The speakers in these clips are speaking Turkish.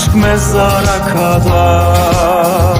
Aşk mezara kadar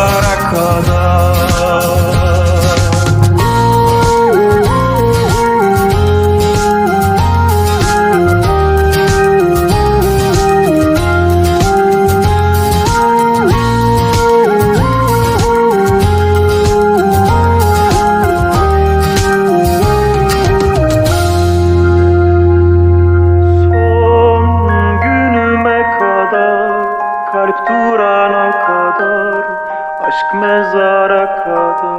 Kalp